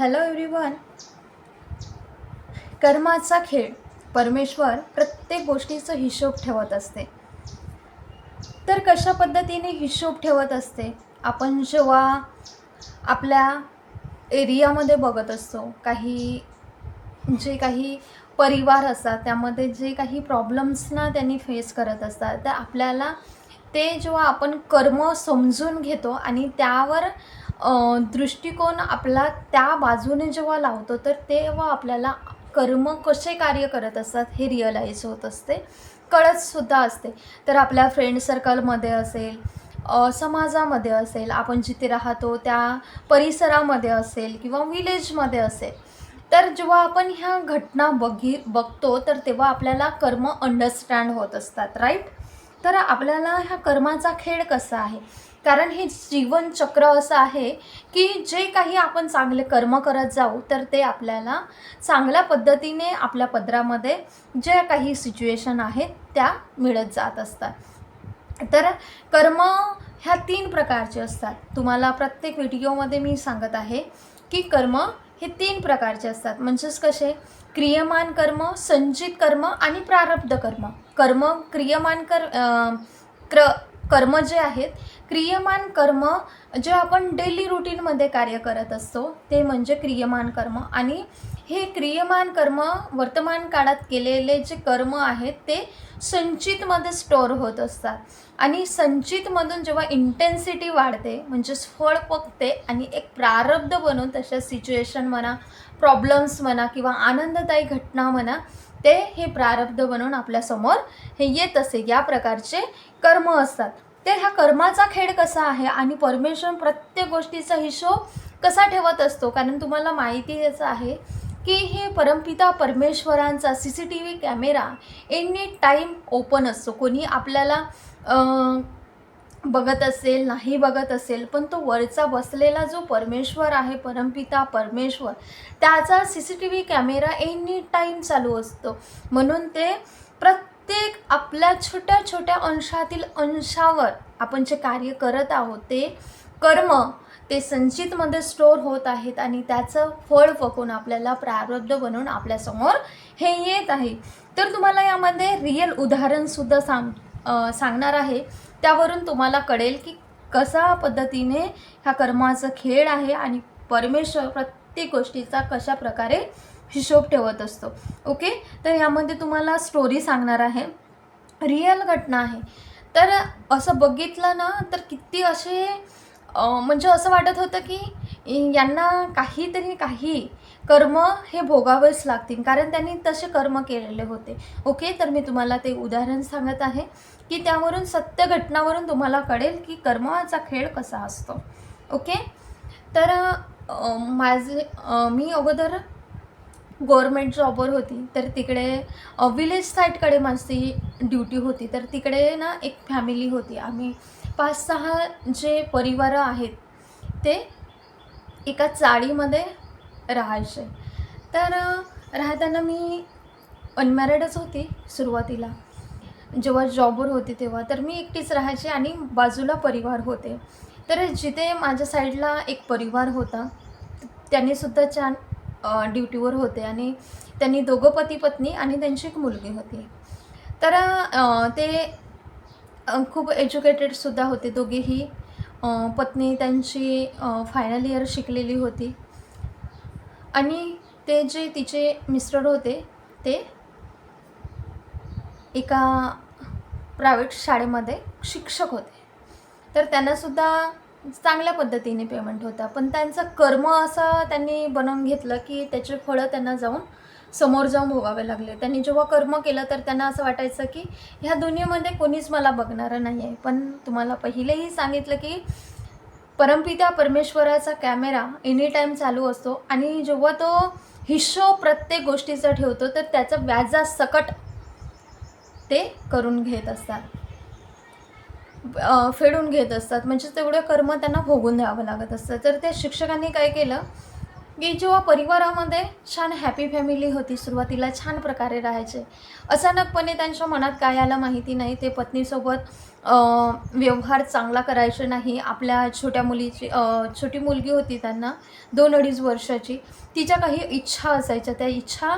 Hello everyone कर्माचा खेळ. परमेश्वर प्रत्येक गोष्टीचा हिशोब ठेवत असते. तर कशा पद्धतीने हिशोब ठेवत असते? आपण जेव्हा आपल्या एरियामध्ये बघत असतो काही जे काही परिवार असतात त्यामध्ये जे काही प्रॉब्लेम्सना त्यांनी फेस करत असतात तर आपल्याला ते जेव्हा आपण कर्म समजून घेतो आणि त्यावर दृष्टिकोन आपला त्या बाजूने जेव्हा लावतो तर तेव्हा आपल्याला कर्म कसे कार्य करत असतात हे रिअलाईज होत असते. कळतसुद्धा असते. तर आपल्या फ्रेंड सर्कलमध्ये असेल समाजामध्ये असेल आपण जिथे राहतो त्या परिसरामध्ये असेल किंवा विलेजमध्ये असेल तर जेव्हा आपण ह्या घटना बघी बघतो तर तेव्हा आपल्याला कर्म अंडरस्टँड होत असतात राईट तर आपल्याला ह्या कर्माचा खेळ कसा आहे? कारण हे जीवनचक्र असं आहे की जे काही आपण चांगले कर्म करत जाऊ तर ते आपल्याला चांगल्या पद्धतीने आपल्या पदरामध्ये ज्या काही सिच्युएशन आहेत त्या मिळत जात असतात. तर कर्म ह्या तीन प्रकारचे असतात. तुम्हाला प्रत्येक व्हिडिओमध्ये मी सांगत आहे की कर्म हे तीन प्रकारचे असतात. म्हणजेच कसे? क्रियमान कर्म संचित कर्म आणि प्रारब्ध कर्म. कर्म क्रियमान कर क्र कर्म जे आहेत क्रियमान कर्म जे आपण डेली रुटीनमध्ये कार्य करत असतो ते म्हणजे क्रियमान कर्म. आणि हे क्रियमान कर्म वर्तमान काळात केलेले जे कर्म आहेत ते संचितमध्ये स्टोअर होत असतात. आणि संचितमधून जेव्हा इंटेन्सिटी वाढते म्हणजेच फळ पकते आणि एक प्रारब्ध बनून तशा सिच्युएशन म्हणा प्रॉब्लेम्स म्हणा किंवा आनंददायी घटना म्हणा ते हे प्रारब्ध बनून आपल्यासमोर हे येत असे. या प्रकारचे कर्म असतात. तर ह्या कर्माचा खेळ कसा आहे आणि परमेश्वर प्रत्येक गोष्टीचा हिशोब कसा ठेवत असतो? कारण तुम्हाला माहिती याचं आहे की हे परमपिता परमेश्वरांचा C C T V camera any time open असतो. कोणी आपल्याला बघत असेल नाही बघत असेल पण तो वरचा बसलेला जो परमेश्वर आहे परमपिता परमेश्वर त्याचा C C T V camera any time चालू असतो. म्हणून ते प्रत्येक आपल्या छोट्या छोट्या अंशातील अंशावर आपण जे कार्य करत आहोत ते कर्म ते संचितमध्ये स्टोअर होत आहेत आणि त्याचं फळ पकून आपल्याला प्रारब्ध बनवून आपल्यासमोर हे येत आहे. तर तुम्हाला यामध्ये रिअल उदाहरणसुद्धा सांग सांगणार आहे. त्यावरून तुम्हाला कळेल की कसा पद्धतीने ह्या कर्माचा खेळ आहे आणि परमेश्वर प्रत्येक गोष्टीचा कशा प्रकारे हिशोब ठेवत असतो. ओके? तर यामध्ये तुम्हाला स्टोरी सांगणार आहे. रिअल घटना आहे. तर असं बघितलं ना तर किती असे म्हणजे असं वाटत होतं की यांना काहीतरी काही कर्म हे भोगावेच लागतील. कारण त्यांनी तसे कर्म केलेले होते. ओके? तर मी तुम्हाला ते उदाहरण सांगत आहे की त्यावरून सत्य घटनावरून तुम्हाला कळेल की कर्माचा खेळ कसा असतो. ओके? तर माझे मी अगोदर गव्हर्मेंट जॉबवर होती तर तिकडे विलेज साईडकडे माझी ड्युटी होती. तर तिकडे ना एक फॅमिली होती. आम्ही पाच सहा जे परिवार आहेत ते एका चाळीमध्ये राहायचे. तर राहताना मी अनमॅरिडच होती सुरुवातीला. जेव्हा जॉबवर होते तेव्हा तर मी एकटीच राहायचे आणि बाजूला परिवार होते. तर जिथे माझ्या साईडला एक परिवार होता त्यांनीसुद्धा छान ड्युटीवर होते आणि त्यांनी दोघं पती पत्नी आणि त्यांची एक मुलगी होती. तर ते खूप एज्युकेटेडसुद्धा होते. दोघेही पत्नी त्यांची फायनल इयर शिकलेली होती. आणि ते जे तिचे मिस्टर होते ते एका प्रायव्हेट शाळेमध्ये शिक्षक होते. तर त्यांनासुद्धा चांगल्या पद्धतीने पेमेंट होता. पण त्यांचं कर्म असं त्यांनी बनवून घेतलं की त्याचे फळं त्यांना जाऊन समोर जाऊन भोगावे लागले. त्यांनी जेव्हा कर्म केलं तर त्यांना असं वाटायचं की ह्या दुनियेमध्ये कोणीच मला बघणारं नाही आहे पण तुम्हाला पहिलेही सांगितलं की परमपिता परमेश्वराचा कॅमेरा एनी टाईम चालू असतो आणि जेव्हा तो हिशोब प्रत्येक गोष्टीचा ठेवतो तर त्याचं व्याजासकट ते करून घेत असतात. फेडून घेत असतात. म्हणजे तेवढं कर्म त्यांना भोगून द्यावं लागत असतं. तर त्या शिक्षकांनी काय केलं की जेव्हा परिवारामध्ये छान हॅपी फॅमिली होती सुरुवातीला छान प्रकारे राहायचे. अचानकपणे त्यांच्या मनात काय आलं माहिती नाही. ते पत्नीसोबत व्यवहार चांगला करायचे नाही. आपल्या छोट्या मुलीची छोटी मुलगी होती त्यांना दोन अडीच वर्षाची. तिच्या काही इच्छा असायच्या. त्या इच्छा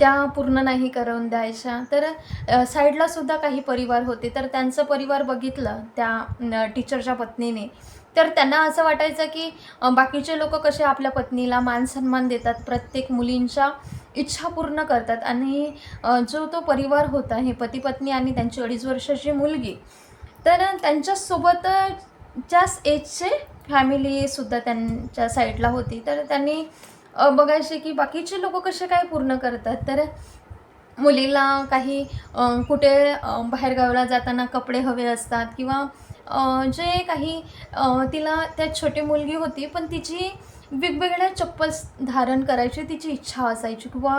त्या पूर्ण नाही करून द्यायच्या. तर साईडलासुद्धा साईडला सुद्धा काही परिवार होते. तर त्यांचं परिवार बघितलं त्या टीचरच्या पत्नीने. तर त्यांना असं वाटायचं की बाकीचे लोक कसे आपल्या पत्नीला मान सन्मान देतात प्रत्येक मुलींच्या इच्छा पूर्ण करतात. आणि जो तो परिवार होता हे पती पत्नी आणि त्यांची अडीच वर्षाची मुलगी तर त्यांच्यासोबत त्याच एजचे फॅमिलीसुद्धा त्यांच्या साईडला होती. तर त्यांनी बघायचे की बाकीचे लोक कसे काय पूर्ण करतात? तर मुलीला काही कुठे बाहेरगावाला जाताना कपडे हवे असतात किंवा जे काही तिला त्यात छोटी मुलगी होती पण तिची वेगवेगळ्या चप्पल धारण करायची तिची इच्छा असायची किंवा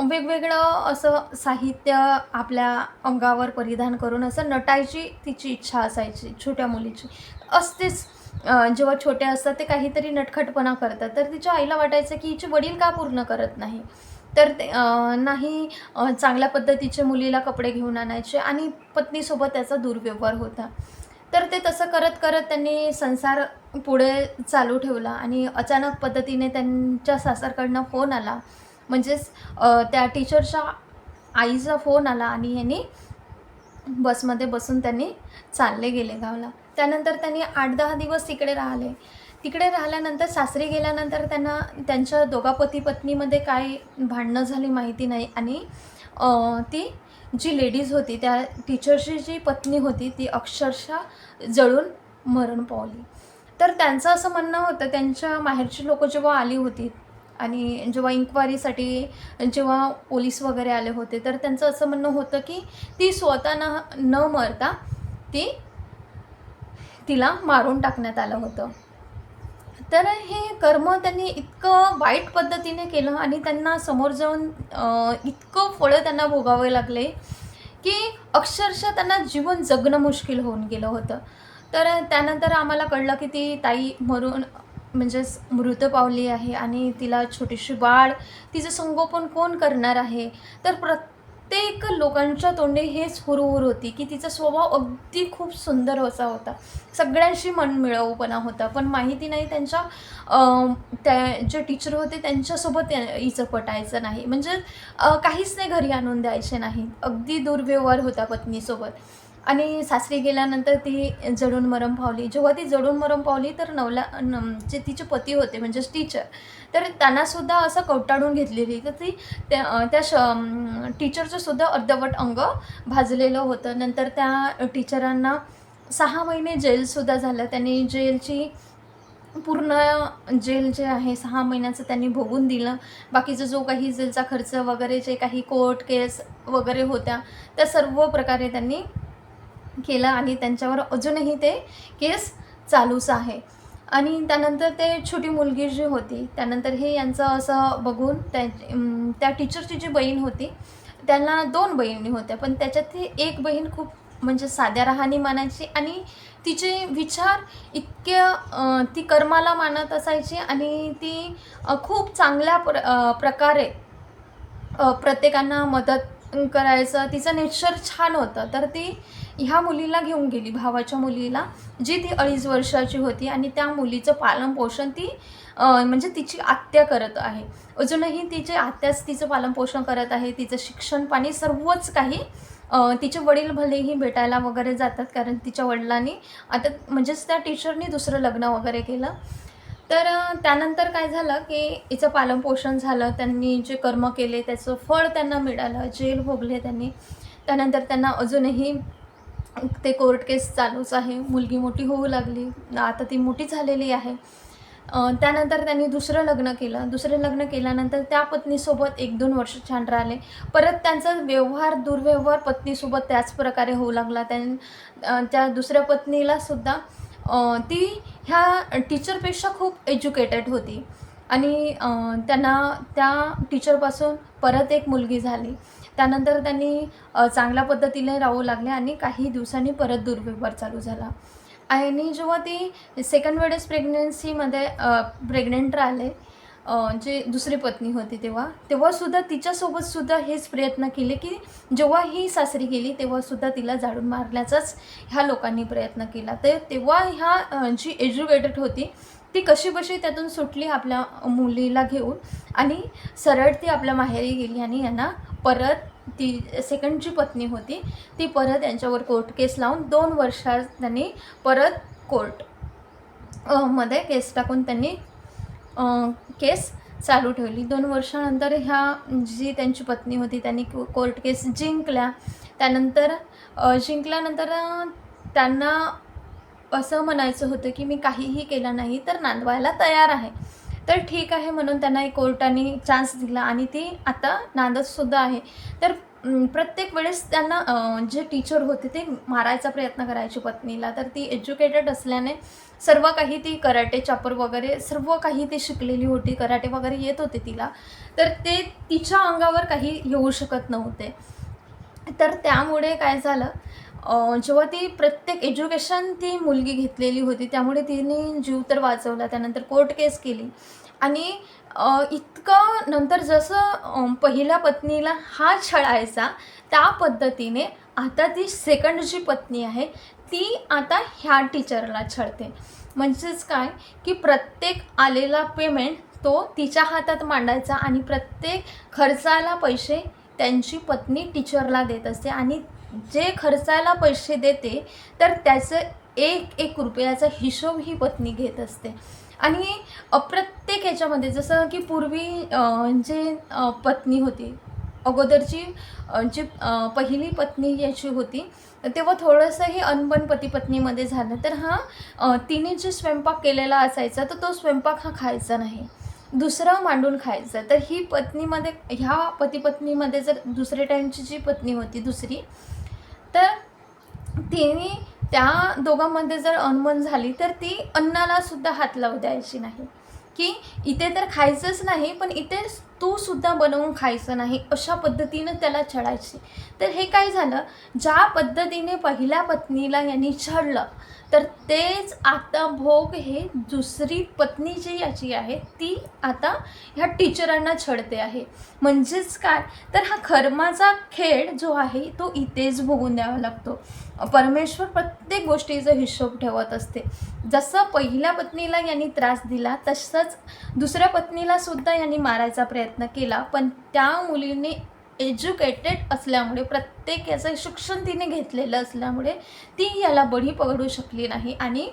वेगवेगळं असं साहित्य आपल्या अंगावर परिधान करून असं नटायची तिची इच्छा असायची छोट्या मुलीची. असतेच. जेव्हा छोटे असतात ते काहीतरी नटखटपणा करतात. तर तिच्या आईला वाटायचं की हिचे वडील का पूर्ण करत नाही? तर ते नाही चांगल्या पद्धतीचे मुलीला कपडे घेऊन आणायचे आणि पत्नीसोबत त्याचा दुर्व्यवहार होता. तर ते तसं करत करत त्यांनी संसार पुढे चालू ठेवला आणि अचानक पद्धतीने त्यांच्या सासरकडनं फोन आला. म्हणजेच त्या टीचरच्या आईचा फोन आला आणि यांनी बसमध्ये बसून त्यांनी चालले गेले गावला. त्यानंतर त्यांनी आठ दहा दिवस तिकडे राहिले. तिकडे राहिल्यानंतर सासरी गेल्यानंतर त्यांना त्यांच्या दोघा पती पत्नीमध्ये काय भांडणं झाली माहिती नाही. आणि ती जी लेडीज होती त्या टीचरची जी पत्नी होती ती अक्षरशः जळून मरण पावली. तर त्यांचं असं म्हणणं होतं त्यांच्या माहेरची लोकं जेव्हा आली होती आणि जेव्हा इन्क्वायरीसाठी जेव्हा पोलीस वगैरे आले होते तर त्यांचं असं म्हणणं होतं की ती स्वतः न न मरता ती तिला मारून टाकण्यात आलं होतं. तर हे कर्म त्यांनी इतकं वाईट पद्धतीने केलं आणि त्यांना समोर जाऊन इतकं फळं त्यांना भोगावे लागले की अक्षरशः त्यांना जीवन जगणं मुश्किल होऊन गेलं होतं. तर त्यानंतर आम्हाला कळलं की ती ताई मरून म्हणजेच मृत पावली आहे आणि तिला छोटीशी बाळ तिचं संगोपन कोण करणार आहे? तर प्रत्येक लोकांच्या तोंडी हेच हुरहुर होती की तिचा स्वभाव अगदी खूप सुंदर असा होता. सगळ्यांशी मनमिळवपणा होता पण माहिती नाही त्यांच्या त्या जे टीचर होते त्यांच्यासोबत हिचं पटायचं नाही. म्हणजे काहीच नाही घरी आणून द्यायचे नाही. अगदी दुर्व्यवहार होता पत्नीसोबत. आणि सासरी गेल्यानंतर ती जडून मरम पावली. जेव्हा ती जडून मरम पावली तर नवला न जे तिचे पती होते म्हणजेच टीचर तर त्यांनासुद्धा असं कवटाळून घेतलेली. तर ती त्या त्या श टीचरचंसुद्धा अर्धवट अंग भाजलेलं होतं. नंतर त्या टीचरांना सहा महिने जेलसुद्धा झालं. त्यांनी जेलची पूर्ण जेल जे आहे सहा महिन्याचं त्यांनी भोगून दिलं. बाकीचं जो काही जेलचा खर्च वगैरे जे काही कोर्ट केस वगैरे होत्या त्या सर्व प्रकारे त्यांनी केलं आणि त्यांच्यावर अजूनही ते केस चालूच आहे. आणि त्यानंतर ते छोटी मुलगी जी होती त्यानंतर हे यांचं असं बघून त्या त्या टीचरची जी बहीण होती त्यांना दोन बहिणी होत्या. पण त्याच्यातली एक बहीण खूप म्हणजे साध्या राहणीमानाची आणि तिचे विचार इतके ती कर्माला मानत असायची आणि ती खूप चांगल्या प्र प्रकारे प्रत्येकांना मदत करायचं. तिचं नेचर छान होतं. तर ती ह्या मुलीला घेऊन गेली भावाच्या मुलीला जी ती अडीच वर्षाची होती आणि त्या मुलीचं पालनपोषण ती म्हणजे तिची आत्या करत आहे. अजूनही तिचे आत्याच तिचं पालनपोषण करत आहे तिचं शिक्षण पाणी सर्वच काही तिचे वडील भलेही भेटायला वगैरे जातात कारण तिच्या वडिलांनी आता म्हणजेच त्या टीचरनी दुसरं लग्न वगैरे केलं. तर त्यानंतर काय झालं की हिचं पालनपोषण झालं त्यांनी जे कर्म केले त्याचं फळ त्यांना मिळालं जेल भोगले त्यांनी. त्यानंतर त्यांना अजूनही ते कोर्ट केस चालूच आहे. मुलगी मोठी होऊ लागली. आता ती मोठी झालेली आहे. त्यानंतर त्यांनी दुसरं लग्न केलं. दुसरं लग्न केल्यानंतर त्या पत्नीसोबत एक दोन वर्ष छान राहिले. परत त्यांचा व्यवहार दुर्व्यवहार पत्नीसोबत त्याच प्रकारे होऊ लागला. त्यां त्या दुसऱ्या पत्नीला सुद्धा ती ह्या टीचरपेक्षा खूप एज्युकेटेड होती. आणि त्यांना त्या टीचरपासून परत एक मुलगी झाली. त्यानंतर त्यांनी चांगल्या पद्धतीने राहू लागले आणि काही दिवसांनी परत दुर्व्यवहार चालू झाला. आणि जेव्हा ती सेकंड वेळेस प्रेग्नन्सीमध्ये प्रेग्नेंट राहिले जे दुसरी पत्नी होती तेव्हा तेव्हासुद्धा तिच्यासोबतसुद्धा हेच प्रयत्न केले की जेव्हा ही सासरी गेली तेव्हासुद्धा तिला जाळून मारण्याचाच ह्या लोकांनी प्रयत्न केला. तर तेव्हा ह्या जी एज्युकेटेड होती ती कशी बशी त्यातून सुटली आपल्या मुलीला घेऊन आणि सरळ ती आपल्या माहेरी गेली आणि यांना परत ती सेकंड जी पत्नी होती. ती परत यांच्यावर कोर्ट केस लावून दोन वर्षात त्यांनी परत कोर्टमध्ये केस टाकून त्यांनी केस चालू ठेवली. दोन वर्षानंतर ह्या जी त्यांची पत्नी होती त्यांनी कोर्ट केस जिंकल्या. त्यानंतर जिंकल्यानंतर त्यांना असं म्हणायचं होतं की मी काहीही केलं नाही तर नांदवायला तयार आहे. तर ठीक आहे म्हणून त्यांना एक कोर्टाने चान्स दिला आणि ती आता नांदतसुद्धा आहे. तर प्रत्येक वेळेस त्यांना जे टीचर होते ते मारायचा प्रयत्न करायची पत्नीला. तर ती एज्युकेटेड असल्याने सर्व काही ती कराटे चापर वगैरे सर्व काही ती शिकलेली होती. कराटे वगैरे येत होते तिला. तर ते तिच्या अंगावर काही येऊ शकत नव्हते. तर त्यामुळे काय झालं जेव्हा ती प्रत्येक एज्युकेशन ती मुलगी घेतलेली होती त्यामुळे तिने जीव तर वाचवला त्यानंतर कोर्ट केस केली. आणि इतकं नंतर जसं पहिल्या पत्नीला हा छळायचा त्या पद्धतीने आता ती सेकंड जी पत्नी आहे ती आता ह्या टीचरला छळते. म्हणजेच काय? की प्रत्येक आलेला पेमेंट तो तिच्या हातात मांडायचा आणि प्रत्येक खर्चाला पैसे त्यांची पत्नी टीचरला देत असते आणि जे खर्चायला पैसे देते तर त्याचं एक एक रुपयाचा हिशोब ही पत्नी घेत असते. आणि प्रत्येक ह्याच्यामध्ये जसं की पूर्वी जे पत्नी होती अगोदरची जी पहिली पत्नी याची होती तेव्हा थोडंसंही अनबन पती पत्नीमध्ये झालं. तर हा तिने जे स्वयंपाक केलेला असायचा तर तो स्वयंपाक हा खायचा नाही. दुसरा मांडून खायचा. तर ही पत्नीमध्ये ह्या पती पत्नीमध्ये जर दुसऱ्या टाईमची जी पत्नी होती दुसरी तर तिने त्या दोघांमध्ये जर अनबन झाली तर ती अन्नाला सुद्धा हात लावू द्यायची नाही. की इथे तर खायचंच नाही पण इथे तू सुद्धा बनवून खायचं नाही अशा पद्धतीनं त्याला चढायची. तर हे काय झालं? ज्या पद्धतीने पहिल्या पत्नीला यांनी छळलं तर तेच आता भोग हे दुसरी पत्नी जी याची आहे ती आता ह्या टीचरांना छळते आहे. म्हणजेच काय? तर हा खर्माचा खेळ जो आहे तो इथेच भोगून द्यावा लागतो. परमेश्वर प्रत्येक गोष्टीचा हिशोब ठेवत असते. जसं पहिल्या पत्नीला यांनी त्रास दिला तसंच दुसऱ्या पत्नीला सुद्धा यांनी मारायचा प्रयत्न प्रयत्न केला पण त्या मुलीने एज्युकेटेड असल्यामुळे प्रत्येक याचं शिक्षण तिने घेतलेलं असल्यामुळे ती याला बळी पकडू शकली नाही. आणि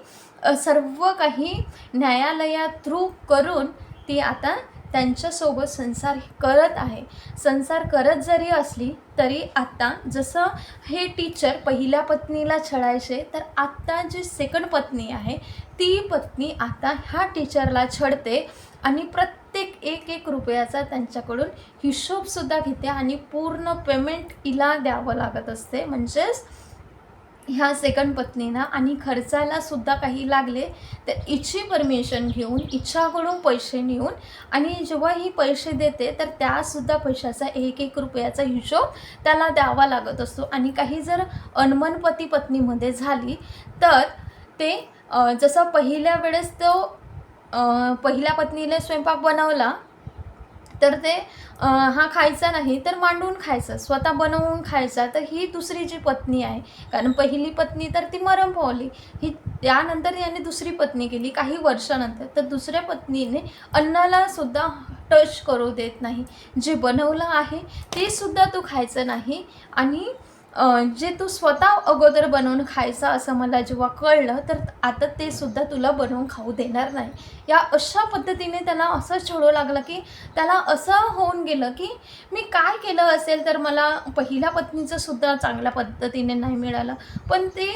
सर्व काही न्यायालया थ्रू करून ती आता त्यांच्यासोबत संसार करत आहे. संसार करत जरी असली तरी आता जसं हे टीचर पहिल्या पत्नीला छळायचे तर आत्ता जी सेकंड पत्नी आहे ती पत्नी आता ह्या टीचरला छडते आणि प्रत्येक एक एक रुपयाचा त्यांच्याकडून हिशोबसुद्धा घेते आणि पूर्ण पेमेंट हिला द्यावं लागत असते. म्हणजेच ह्या सेकंड पत्नीना आणि खर्चाला सुद्धा काही लागले तर इच्छी परमिशन घेऊन इच्छाकडून पैसे नेऊन आणि जेव्हा ही पैसे देते तर त्यासुद्धा पैशाचा एक एक रुपयाचा हिशोब त्याला द्यावा लागत असतो. आणि काही जर अनमनपती पत्नीमध्ये झाली तर ते जसं पहिल्या वेळेस तो पहिल्या पत्नीने स्वयंपाक बनवला तर ते हा खायचा नाही तर मांडून खायचा स्वतः बनवून खायचा. तर ही दुसरी जी पत्नी आहे कारण पहिली पत्नी तर ती मरम पावली. ही त्यानंतर याने दुसरी पत्नी केली काही वर्षानंतर. तर दुसऱ्या पत्नीने अन्नाला सुद्धा टच करू देत नाही. जे बनवलं आहे ते सुद्धा तू खायचं नाही. आणि जे तू स्वतः अगोदर बनवून खायचा असं मला जेव्हा कळलं तर आता ते सुद्धा तुला बनवून खाऊ देणार नाही. या अशा पद्धतीने त्याला असं छळू लागलं की त्याला असं होऊन गेलं की मी काय केलं असेल तर मला पहिल्या पत्नीचं सुद्धा चांगल्या पद्धतीने नाही मिळालं. पण ते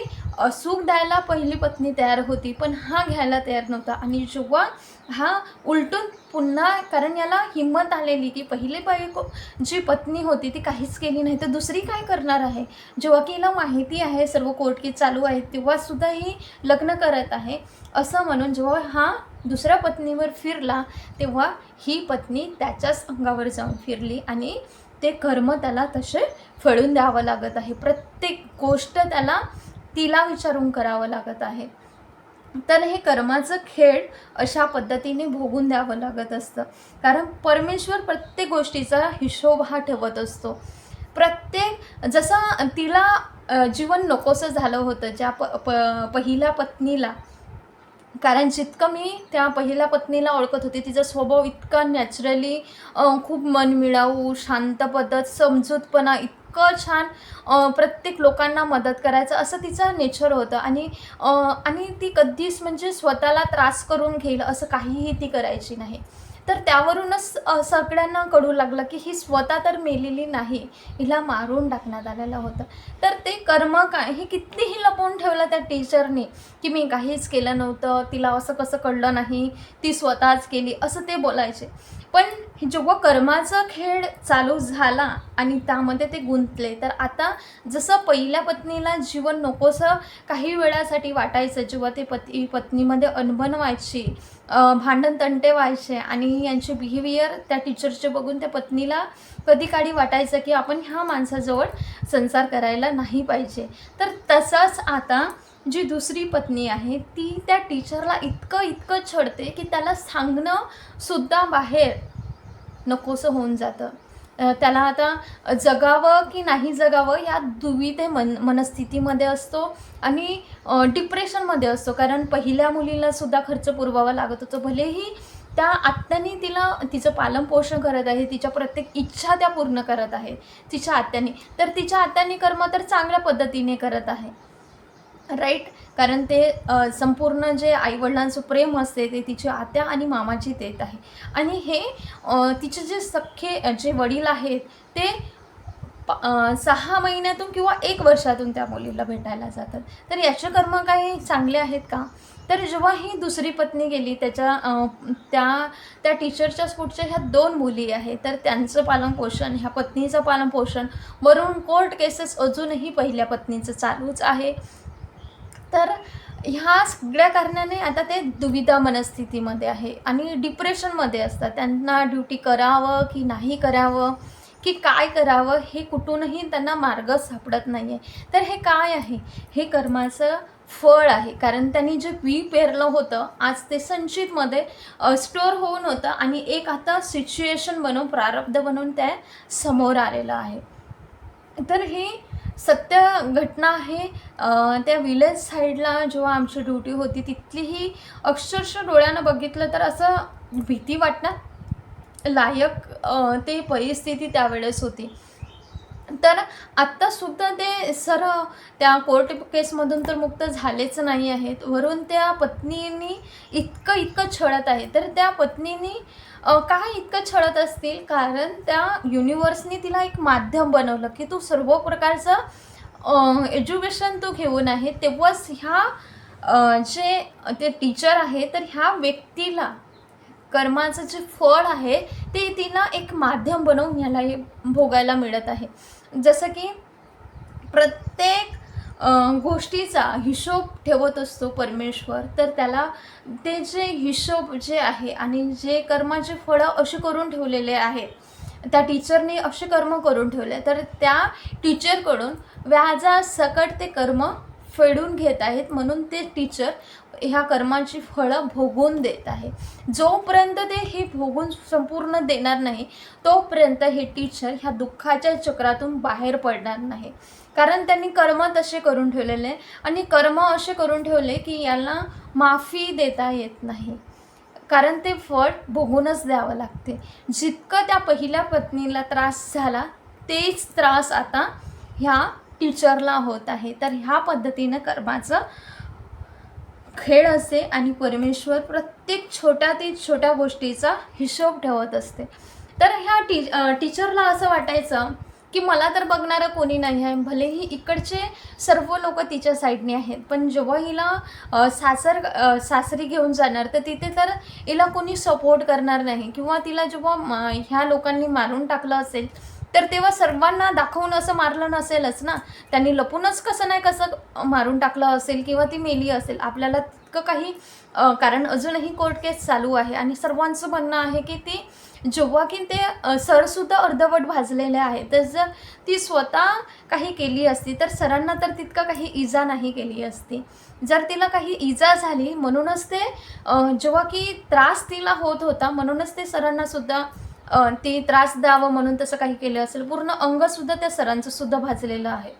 सुख द्यायला पहिली पत्नी तयार होती पण हा घ्यायला तयार नव्हता. आणि जेव्हा हा उलटून पुन्हा कारण याला हिंमत आलेली की पहिली बायको जी पत्नी होती ती काहीच केली नाही. तर दुसरी काय करणार आहे? जेव्हा की हिला माहिती आहे सर्व कोर्ट चालू आहे तेव्हासुद्धा ही लग्न करत आहे. असं म्हणून जेव्हा हा दुसऱ्या पत्नीवर फिरला तेव्हा ही पत्नी त्याच्याच अंगावर जाऊन फिरली आणि ते कर्म त्याला तसे फळून द्यावं लागत आहे. प्रत्येक गोष्ट त्याला तिला विचारून करावं लागत आहे. तर हे कर्माचं खेळ अशा पद्धतीने भोगून द्यावं लागत असतं. कारण परमेश्वर प्रत्येक गोष्टीचा हिशोब हा ठेवत असतो. प्रत्येक जसं तिला जीवन नकोसं झालं होतं ज्या प प पहिल्या पत्नीला. कारण जितकं मी त्या पहिल्या पत्नीला ओळखत होते तिचा स्वभाव इतका नॅचरली खूप मनमिळाऊ शांत पद्धत समजूतपणा इत इतकं छान प्रत्येक लोकांना मदत करायचं असं तिचं नेचर होतं. आणि आणि ती कधीच म्हणजे स्वतःला त्रास करून घेईल असं काहीही ती करायची नाही. तर त्यावरूनच सगळ्यांना कळू लागलं की ही स्वतः तर मेलेली नाही. हिला मारून टाकण्यात आलेलं होतं. तर ते कर्म काय हे कितीही लपवून ठेवलं त्या टीचरने की मी काहीच केलं नव्हतं तिला असं कसं कळलं नाही ती स्वतःच केली असं ते बोलायचे. पण जेव्हा कर्माचा खेळ चालू झाला आणि त्यामध्ये ते गुंतले तर आता जसं पहिल्या पत्नीला जीवन नकोसं काही वेळासाठी वाटायचं जेव्हा ते पती पत्नीमध्ये अनबन व्हायची भांडण तंटे व्हायचे आणि यांचे बिहेवियर त्या टीचरचे बघून त्या पत्नीला कधी काळी वाटायचं की आपण ह्या माणसाजवळ संसार करायला नाही पाहिजे. तर तसंच आता जी दुसरी पत्नी आहे ती त्या टीचरला इतकं इतकं छडते की त्याला सांगणं सुद्धा बाहेर नकोसं होऊन जातं. त्याला आता जगावं की नाही जगावं या दुविधे मन मनस्थितीमध्ये असतो आणि डिप्रेशनमध्ये असतो. कारण पहिल्या मुलीलासुद्धा खर्च पुरवावा लागत होतो. भलेही त्या आत्याने तिला तिचं पालनपोषण करत आहे तिच्या प्रत्येक इच्छा त्या पूर्ण करत आहे तिच्या आत्याने. तर तिच्या आत्याने कर्म तर चांगल्या पद्धतीने करत आहे. राईट कारण ते संपूर्ण जे आईवडिलांचं प्रेम असते ते तिच्या आत्या आणि मामाची देत आहे. आणि हे तिचे जे सख्खे जे वडील आहेत ते सहा महिन्यातून किंवा एक वर्षातून त्या मुलीला भेटायला जातात. तर याचे कर्म काही चांगले आहेत का? तर जेव्हा ही दुसरी पत्नी गेली त्याच्या त्या त्या टीचरच्या स्कूटच्या ह्या दोन मुली आहेत तर त्यांचं पालनपोषण ह्या पत्नीचं पालनपोषण वरून कोर्ट केसेस अजूनही पहिल्या पत्नीचं चालूच आहे. तर ह्या सगळ्या कारणाने आता ते दुविधा मनस्थितीमध्ये आहे आणि डिप्रेशनमध्ये असतात. त्यांना ड्युटी करावं की नाही करावं की काय करावं हे कुठूनही त्यांना मार्ग सापडत नाही आहे तर हे काय आहे? हे कर्माचं फळ आहे. कारण त्यांनी जे बी पेरलं होतं आज ते संचितमध्ये स्टोअर होऊन होतं आणि एक आता सिच्युएशन बनवून प्रारब्ध बनवून त्या समोर आलेलं आहे. तर ही सत्य घटना आहे त्या विलेज साईडला जेव्हा आमची ड्युटी होती तिथलीही अक्षरशः डोळ्यानं बघितलं तर असं भीती वाटणार लायक ते परिस्थिती त्यावेळेस होती. तर आत्तासुद्धा ते सर त्या कोर्ट केसमधून तर मुक्त झालेच नाही आहेत. वरून त्या पत्नीनी इतकं इतकं छळत आहे. तर त्या पत्नीनी का इतकं छळत असतील कारण त्या युनिवर्सनी तिला एक माध्यम बनवलं की तू सर्व प्रकारचं एज्युकेशन तू घेऊन आहे तेव्हाच ह्या जे ते टीचर आहे तर ह्या व्यक्तीला कर्माचं जे फळ आहे ते तिला एक माध्यम बनवून ह्याला हे भोगायला मिळत आहे. जसं की प्रत्येक गोष्टीचा हिशोब ठेवत असतो परमेश्वर. तर त्याला ते जे हिशोब जे आहे आणि जे कर्माचे फळं असे करून ठेवलेले आहेत त्या टीचरने असे कर्म करून ठेवले तर त्या टीचरकडून व्याजासकट ते कर्म फेडून घेत आहेत म्हणून ते टीचर ह्या कर्माची फळं भोगून देत आहे. जोपर्यंत ते हे भोगून संपूर्ण देणार नाही तोपर्यंत हे टीचर ह्या दुःखाच्या चक्रातून बाहेर पडणार नाही. कारण त्यांनी कर्म तसे करून ठेवलेले आणि कर्म असे करून ठेवले की यांना माफी देता येत नाही. कारण ते फळ भोगूनच द्यावं लागते. जितकं त्या पहिल्या पत्नीला त्रास झाला तेच त्रास आता ह्या टीचरला होत आहे. तर ह्या पद्धतीनं कर्माचं खेळ असते आणि परमेश्वर प्रत्येक छोट्या ते छोट्या गोष्टीचा हिशोब ठेवत असते. तर ह्या टी टीचरला असं वाटायचं की मला तर बघणारं कोणी नाही आहे. भलेही इकडचे सर्व लोक तिच्या साईडने आहेत पण जेव्हा हिला सासर सासरी घेऊन जाणार तर तिथे तर हिला कोणी सपोर्ट करणार नाही. किंवा तिला जेव्हा ह्या लोकांनी मारून टाकलं असेल तर तेव्हा सर्वांना दाखवून असं मारलं नसेलच ना? त्यांनी लपूनच कसं नाही कसं मारून टाकलं असेल किंवा ती मेली असेल? आपल्याला तितकं काही कारण अजूनही कोर्ट केस चालू आहे आणि सर्वांचं म्हणणं आहे की ती जेव्हा की ते सरसुद्धा अर्धवट भाजलेले आहे. तर जर ती स्वतः काही केली असती तर सरांना तर तितका काही इजा नाही केली असती. जर तिला काही इजा झाली म्हणूनच ते जेव्हा की त्रास तिला होत होता म्हणूनच ते सरांनासुद्धा ते त्रास द्यावं म्हणून तसं काही केलं असेल पूर्ण अंगसुद्धा त्या सरांचं सुद्धा भाजलेलं आहे.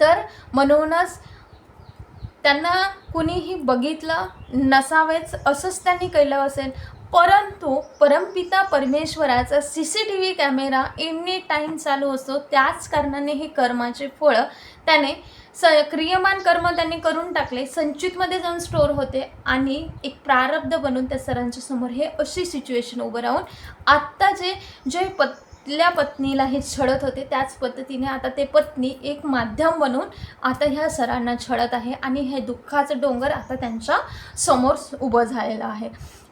तर म्हणूनच त्यांना कुणीही बघितलं नसावेच असंच त्यांनी केलं असेल. परंतु परमपिता परमेश्वराचा C C T V camera any time चालू असतो त्याच कारणाने हे कर्माचे फळं त्याने स क्रियमान कर्म त्यांनी करून टाकले. संचितमध्ये जाऊन स्टोअर होते आणि एक प्रारब्ध बनून त्या सरांच्या समोर हे अशी सिच्युएशन उभं राहून आत्ता जे जे पतल्या पत्नीला हे छळत होते त्याच पद्धतीने आता ते पत्नी एक माध्यम बनून आता ह्या सरांना छळत आहे आणि हे दुःखाचं डोंगर आता त्यांच्यासमोर उभं झालेलं आहे.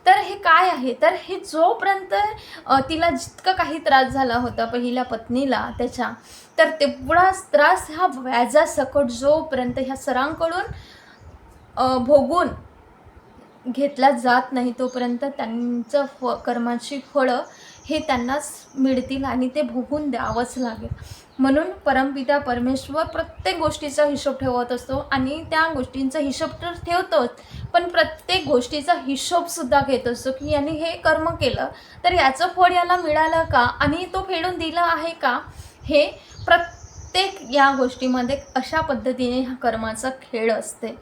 तर हे काय आहे? तर हे जोपर्यंत तिला जितकं काही त्रास झाला होता पहिल्या पत्नीला त्याच्या तर तेवढाच त्रास हा व्याजासकट जोपर्यंत ह्या सरांकडून भोगून घेतला जात नाही तोपर्यंत त्यांचं फ कर्माची फळं हे त्यांनाच मिळतील आणि ते भोगून द्यावंच लागेल. म्हणून परमपिता परमेश्वर प्रत्येक गोष्टीचा हिशोब ठेवत असतो आणि त्या गोष्टींचा हिशोब तर ठेवतोच पण प्रत्येक गोष्टीचा हिशोबसुद्धा घेत असतो की याने हे कर्म केलं तर याचं फळ याला मिळालं का आणि तो फेडून दिला आहे का? हे प्रत्येक या गोष्टीमध्ये अशा पद्धतीने ह्या कर्माचा खेळ असते.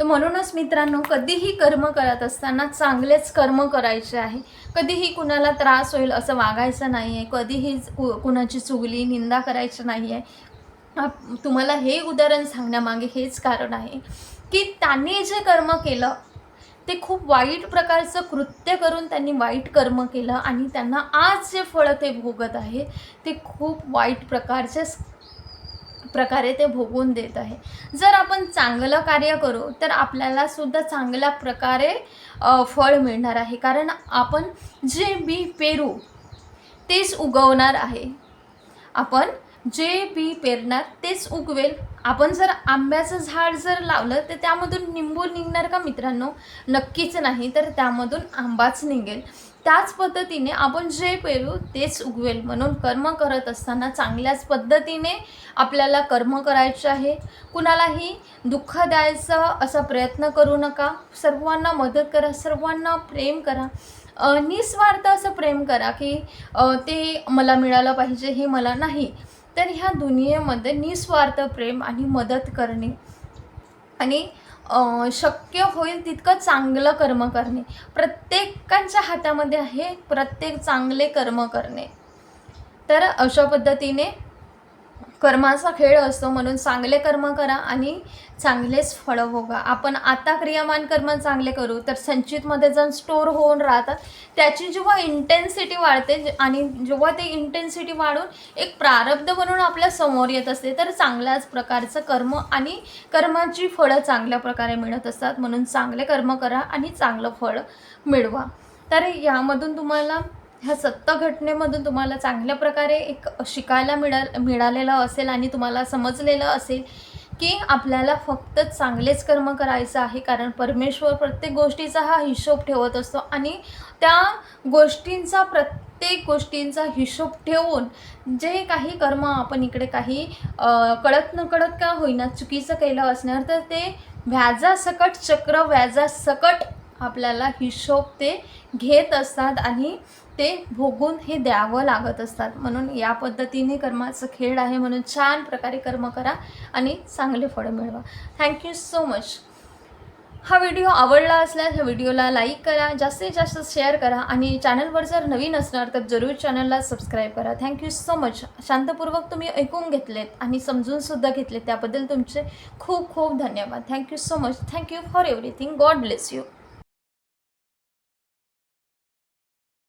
तर म्हणूनच मित्रांनो कधीही कर्म करत असताना चांगलेच कर्म करायचे आहे. कधीही कुणाला त्रास होईल असं वागायचं नाही आहे कधीही कुणाची चुगली निंदा करायची नाही आहे तुम्हाला हे उदाहरण सांगण्यामागे हेच कारण आहे की त्यांनी जे कर्म केलं ते खूप वाईट प्रकारचं कृत्य करून त्यांनी वाईट कर्म केलं आणि त्यांना आज जे फळं ते भोगत आहे ते खूप वाईट प्रकारचे प्रकारे ते भोगून देत आहे. जर आपण चांगलं कार्य करू तर आपल्याला सुद्धा चांगल्या प्रकारे फळ मिळणार आहे. कारण आपण जे बी पेरू तेच उगवणार आहे. आपण जे बी पेरणार तेच उगवेल. आपण जर आंब्याचं झाड जर लावलं तर त्यामधून निंबू निघणार का मित्रांनो? नक्कीच नाही. तर त्यामधून आंबाच निघेल. त्याच पद्धतीने आपण जे पेरू तेच उगवेल. म्हणून कर्म करत असताना चांगल्याच पद्धतीने आपल्याला कर्म करायचे आहे. कुणालाही दुःख द्यायचा असा प्रयत्न करू नका. सर्वांना मदत करा सर्वांना प्रेम करा. निस्वार्थ असं प्रेम करा की ते मला मिळालं पाहिजे हे मला नाही. तर ह्या दुनियेमध्ये निस्वार्थ प्रेम आणि मदत करणे. आणि शक्य होईल तितकं चांगलं कर्म करणे. प्रत्येकांच्या हातामध्ये आहे प्रत्येक चांगले कर्म करणे. तर अशा पद्धतीने कर्माचा खेळ असतो म्हणून चांगले कर्म करा आणि चांगलेच फळं भोगा. आपण आता क्रियामान कर्म चांगले करू तर संचितमध्ये जाऊन स्टोर होऊन राहतात त्याची जेव्हा इंटेन्सिटी वाढते आणि जेव्हा ते इंटेन्सिटी वाढून एक प्रारब्ध म्हणून आपल्यासमोर येत असते तर चांगल्याच प्रकारचं कर्म आणि कर्माची फळं चांगल्या प्रकारे मिळत असतात. म्हणून चांगले कर्म करा आणि चांगलं फळ मिळवा. तर यामधून तुम्हाला ह्या सत्य घटनेमधून तुम्हाला चांगल्या प्रकारे एक शिकायला मिळा मिळालेलं असेल आणि तुम्हाला समजलेलं असेल की आपल्याला फक्त चांगलेच कर्म करायचं आहे कारण परमेश्वर प्रत्येक गोष्टीचा हा हिशोब ठेवत असतो आणि त्या गोष्टींचा प्रत्येक गोष्टींचा हिशोब ठेवून जे काही कर्म आपण इकडे काही कळत न कळत का होईना चुकीचं केलं असणार तर ते व्याजासकट चक्र व्याजासकट आपल्याला हिशोब ते घेत असतात आणि ते भोगून हे द्यावं लागत असतात. म्हणून या पद्धतीने कर्माचं खेळ आहे. म्हणून छान प्रकारे कर्म करा आणि चांगले फळं मिळवा. थँक्यू सो मच हा व्हिडिओ आवडला असल्यास ह्या व्हिडिओला लाईक करा जास्तीत जास्त शेअर करा आणि चॅनलवर जर नवीन असणार तर जरूर चॅनलला सबस्क्राईब करा. थँक्यू सो मच शांतपूर्वक तुम्ही ऐकून घेतलेत आणि समजूनसुद्धा घेतलेत. त्याबद्दल तुमचे खूप खूप धन्यवाद. Thank you so much thank you for everything God bless you